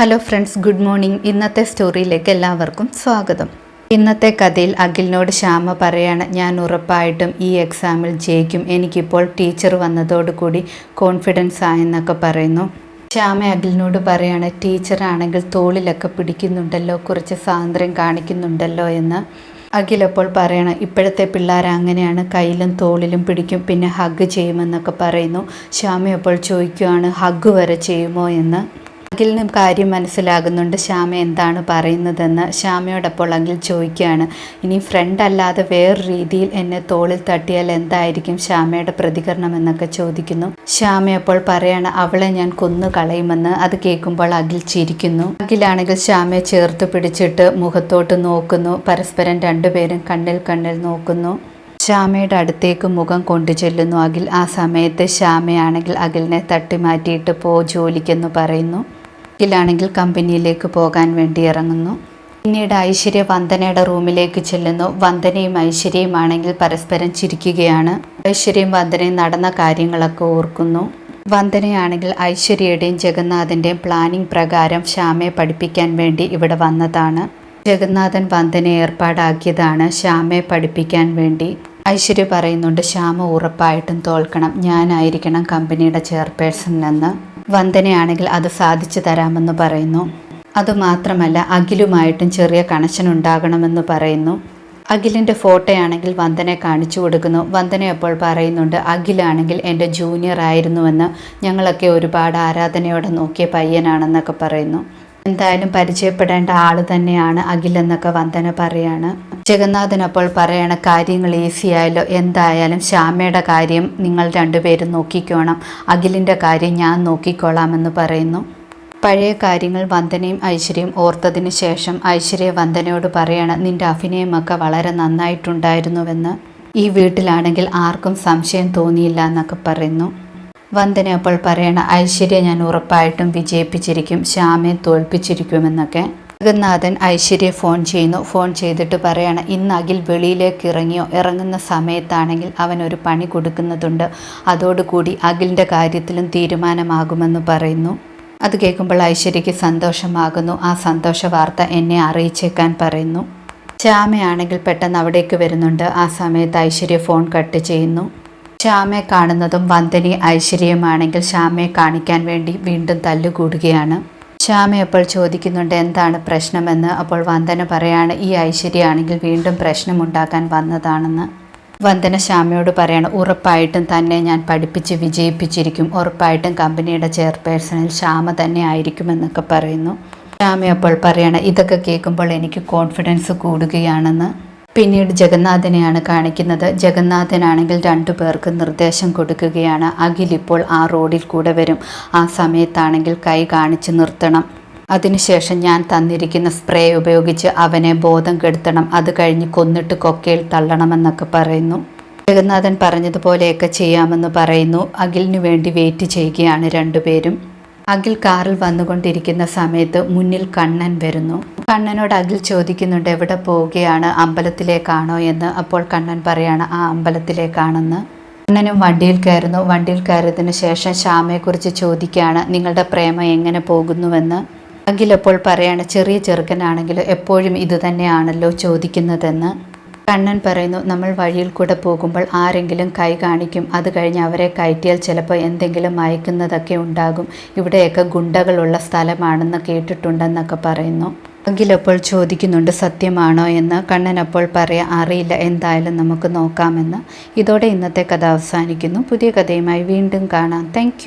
Hello friends good morning ഇന്നത്തെ സ്റ്റോറിയിലേക്ക് എല്ലാവർക്കും സ്വാഗതം. ഇന്നത്തെ കഥയിൽ അഖിലിനോട് ശ്യാമ പറയാണ് ഞാൻ ഉറപ്പായിട്ടും ഈ എക്സാമിൽ ജയിക്കും. എനിക്കിപ്പോൾ ടീച്ചർ വന്നതോടുകൂടി കോൺഫിഡൻസ് ആയെന്നൊക്കെ പറയുന്നു. ശ്യാമ അഖിലിനോട് പറയാണ് ടീച്ചറാണെങ്കിൽ തോളിലൊക്കെ പിടിക്കുന്നുണ്ടല്ലോ കുറച്ച് സ്വാതന്ത്ര്യം കാണിക്കുന്നുണ്ടല്ലോ എന്ന്. അഖിലപ്പോൾ പറയണം ഇപ്പോഴത്തെ പിള്ളേർ അങ്ങനെയാണ് കയ്യിലും തോളിലും പിടിക്കും പിന്നെ ഹഗ് ചെയ്യുമെന്നൊക്കെ പറയുന്നു. ശ്യാമ അപ്പോൾ ചോദിക്കുകയാണ് ഹഗ് വരെ ചെയ്യുമോ എന്ന്? അഖിലിനും കാര്യം മനസ്സിലാകുന്നുണ്ട്. ശ്യാമ എന്താണ് പറയുന്നതെന്ന് ശ്യാമയോടപ്പോൾ അഖിൽ ചോദിക്കുകയാണ്. ഇനി ഫ്രണ്ട് അല്ലാതെ വേറെ രീതിയിൽ എന്നെ തോളിൽ തട്ടിയാൽ എന്തായിരിക്കും ശ്യാമയുടെ പ്രതികരണം എന്നൊക്കെ ചോദിക്കുന്നു. ശ്യാമ അപ്പോൾ പറയാണ് അവളെ ഞാൻ കൊന്നു കളയുമെന്ന്. അത് കേൾക്കുമ്പോൾ അഖിൽ ചിരിക്കുന്നു. അഖിലാണെങ്കിൽ ശ്യാമയെ ചേർത്ത് പിടിച്ചിട്ട് മുഖത്തോട്ട് നോക്കുന്നു. പരസ്പരം രണ്ടുപേരും കണ്ണിൽ കണ്ണിൽ നോക്കുന്നു. ശ്യാമയുടെ അടുത്തേക്ക് മുഖം കൊണ്ടു ചെല്ലുന്നു അഖിൽ ആ സമയത്ത് ശ്യാമയാണെങ്കിൽ അഖിലിനെ തട്ടി മാറ്റിയിട്ട് പോ ജോലിക്കെന്ന് പറയുന്നു. അഖിലാണെങ്കിൽ കമ്പനിയിലേക്ക് പോകാൻ വേണ്ടി ഇറങ്ങുന്നു. പിന്നീട് ഐശ്വര്യ വന്ദനയുടെ റൂമിലേക്ക് ചെല്ലുന്നു. വന്ദനയും ഐശ്വര്യയും ആണെങ്കിൽ പരസ്പരം ചിരിക്കുകയാണ്. ഐശ്വര്യയും വന്ദനയും നടന്ന കാര്യങ്ങളൊക്കെ ഓർക്കുന്നു. വന്ദനയാണെങ്കിൽ ഐശ്വര്യയുടെയും ജഗന്നാഥന്റെയും പ്ലാനിംഗ് പ്രകാരം ശ്യാമയെ പഠിപ്പിക്കാൻ വേണ്ടി ഇവിടെ വന്നതാണ്. ജഗന്നാഥൻ വന്ദന ഏർപ്പാടാക്കിയതാണ് ശ്യാമയെ പഠിപ്പിക്കാൻ വേണ്ടി. ഐശ്വര്യ പറയുന്നുണ്ട് ശ്യാമ ഉറപ്പായിട്ടും തോൽക്കണം. ഞാനായിരിക്കണം കമ്പനിയുടെ ചെയർപേഴ്സൺ എന്ന്. വന്ദനയാണെങ്കിൽ അത് സാധിച്ചു തരാമെന്ന് പറയുന്നു. അതുമാത്രമല്ല അഖിലുമായിട്ടും ചെറിയ കണക്ഷൻ ഉണ്ടാകണമെന്ന് പറയുന്നു. അഖിലിന്റെ ഫോട്ടോയാണെങ്കിൽ വന്ദനെ കാണിച്ചു കൊടുക്കുന്നു. വന്ദന അപ്പോൾ പറയുന്നുണ്ട് അഖിലാണെങ്കിൽ എന്റെ ജൂനിയർ ആയിരുന്നുവെന്ന് ഞങ്ങളൊക്കെ ഒരുപാട് ആരാധനയോടെ നോക്കിയ പയ്യനാണെന്നൊക്കെ പറയുന്നു. എന്തായാലും പരിചയപ്പെടേണ്ട ആൾ തന്നെയാണ് അഖിൽ എന്നൊക്കെ വന്ദന പറയാണ്. ജഗന്നാഥൻ അപ്പോൾ പറയണ കാര്യങ്ങൾ ഈസി ആയാലോ എന്തായാലും ശ്യാമയുടെ കാര്യം നിങ്ങൾ രണ്ടുപേരും നോക്കിക്കോണം. അഖിലിന്റെ കാര്യം ഞാൻ നോക്കിക്കോളാമെന്ന് പറയുന്നു. പഴയ കാര്യങ്ങൾ വന്ദനയും ഐശ്വര്യയും ഓർത്തതിന് ശേഷം ഐശ്വര്യ വന്ദനയോട് പറയണം നിന്റെ അഭിനയമൊക്കെ വളരെ നന്നായിട്ടുണ്ടായിരുന്നുവെന്ന്. ഈ വീട്ടിലാണെങ്കിൽ ആർക്കും സംശയം തോന്നിയില്ല എന്നൊക്കെ പറയുന്നു. വന്ദന അപ്പോൾ പറയണ ഐശ്വര്യ ഞാൻ ഉറപ്പായിട്ടും വിജയിപ്പിച്ചിരിക്കും ശ്യാമെ തോൽപ്പിച്ചിരിക്കുമെന്നൊക്കെ. ജഗന്നാഥൻ ഐശ്വര്യ ഫോൺ ചെയ്യുന്നു. ഫോൺ ചെയ്തിട്ട് പറയാണ് ഇന്ന് അഖിൽ വെളിയിലേക്ക് ഇറങ്ങിയോ? ഇറങ്ങുന്ന സമയത്താണെങ്കിൽ അവൻ ഒരു പണി കൊടുക്കുന്നതുണ്ട്. അതോടുകൂടി അഖിലിന്റെ കാര്യത്തിലും തീരുമാനമാകുമെന്ന് പറയുന്നു. അത് കേൾക്കുമ്പോൾ ഐശ്വര്യയ്ക്ക് സന്തോഷമാകുന്നു. ആ സന്തോഷ വാർത്ത എന്നെ അറിയിച്ചേക്കാൻ പറയുന്നു. ശ്യാമയാണെങ്കിൽ പെട്ടെന്ന് അവിടേക്ക് വരുന്നുണ്ട്. ആ സമയത്ത് ഐശ്വര്യ ഫോൺ കട്ട് ചെയ്യുന്നു. ശ്യാമയെ കാണുന്നതും വന്ദനി ഐശ്വര്യമാണെങ്കിൽ ശ്യാമയെ കാണിക്കാൻ വേണ്ടി വീണ്ടും തല്ലുകൂടുകയാണ്. ശ്യാമ അപ്പോൾ ചോദിക്കുന്നുണ്ട് എന്താണ് പ്രശ്നമെന്ന്? അപ്പോൾ വന്ദന പറയാണ് ഈ ഐശ്വര്യയാണെങ്കിൽ വീണ്ടും പ്രശ്നമുണ്ടാക്കാൻ വന്നതാണെന്ന്. വന്ദന ശ്യാമയോട് പറയാണ് ഉറപ്പായിട്ടും തന്നെ ഞാൻ പഠിപ്പിച്ച് വിജയിപ്പിച്ചിരിക്കും. ഉറപ്പായിട്ടും കമ്പനിയുടെ ചെയർപേഴ്സണിൽ ശ്യാമ തന്നെ ആയിരിക്കുമെന്നൊക്കെ പറയുന്നു. ശ്യാമ അപ്പോൾ പറയാണ് ഇതൊക്കെ കേൾക്കുമ്പോൾ എനിക്ക് കോൺഫിഡൻസ് കൂടുകയാണെന്ന്. പിന്നീട് ജഗന്നാഥനെയാണ് കാണിക്കുന്നത്. ജഗന്നാഥനാണെങ്കിൽ രണ്ടു പേർക്ക് നിർദ്ദേശം കൊടുക്കുകയാണ്. അഖിൽ ഇപ്പോൾ ആ റോഡിൽ കൂടെ വരും. ആ സമയത്താണെങ്കിൽ കൈ കാണിച്ച് നിർത്തണം. അതിനുശേഷം ഞാൻ തന്നിരിക്കുന്ന സ്പ്രേ ഉപയോഗിച്ച് അവനെ ബോധം കെടുത്തണം. അത് കഴിഞ്ഞ് കൊന്നിട്ട് കൊക്കയിൽ തള്ളണമെന്നൊക്കെ പറയുന്നു. ജഗന്നാഥൻ പറഞ്ഞതുപോലെയൊക്കെ ചെയ്യാമെന്ന് പറയുന്നു. അഖിലിനു വേണ്ടി വെയിറ്റ് ചെയ്യുകയാണ് രണ്ടുപേരും. അഖിൽ കാറിൽ വന്നുകൊണ്ടിരിക്കുന്ന സമയത്ത് മുന്നിൽ കണ്ണൻ വരുന്നു. കണ്ണനോട് അഖിൽ ചോദിക്കുന്നുണ്ട് എവിടെ പോവുകയാണ്? അമ്പലത്തിലേക്കാണോ? എന്ന്. അപ്പോൾ കണ്ണൻ പറയാണ് ആ അമ്പലത്തിലേക്കാണെന്ന്. കണ്ണനും വണ്ടിയിൽ കയറുന്നു. വണ്ടിയിൽ കയറിയതിന് ശേഷം ശ്യാമയെക്കുറിച്ച് ചോദിക്കുകയാണ് നിങ്ങളുടെ പ്രേമം എങ്ങനെ പോകുന്നുവെന്ന്? അഖിൽ അപ്പോൾ പറയാണ് ചെറിയ ചെറുക്കനാണെങ്കിലും എപ്പോഴും ഇത് തന്നെയാണല്ലോ ചോദിക്കുന്നതെന്ന്. കണ്ണൻ പറയുന്നു നമ്മൾ വഴിയിൽ കൂടെ പോകുമ്പോൾ ആരെങ്കിലും കൈ കാണിക്കും. അത് കഴിഞ്ഞ് അവരെ കയറ്റിയാൽ ചിലപ്പോൾ എന്തെങ്കിലും മയക്കുന്നതൊക്കെ ഉണ്ടാകും. ഇവിടെയൊക്കെ ഗുണ്ടകളുള്ള സ്ഥലമാണെന്ന് കേട്ടിട്ടുണ്ടെന്നൊക്കെ പറയുന്നു. എങ്കിലപ്പോൾ ചോദിക്കുന്നുണ്ട് സത്യമാണോ? എന്ന്. കണ്ണൻ അപ്പോൾ പറയാം അറിയില്ല എന്തായാലും നമുക്ക് നോക്കാമെന്ന്. ഇതോടെ ഇന്നത്തെ കഥ അവസാനിക്കുന്നു. പുതിയ കഥയുമായി വീണ്ടും കാണാം. താങ്ക്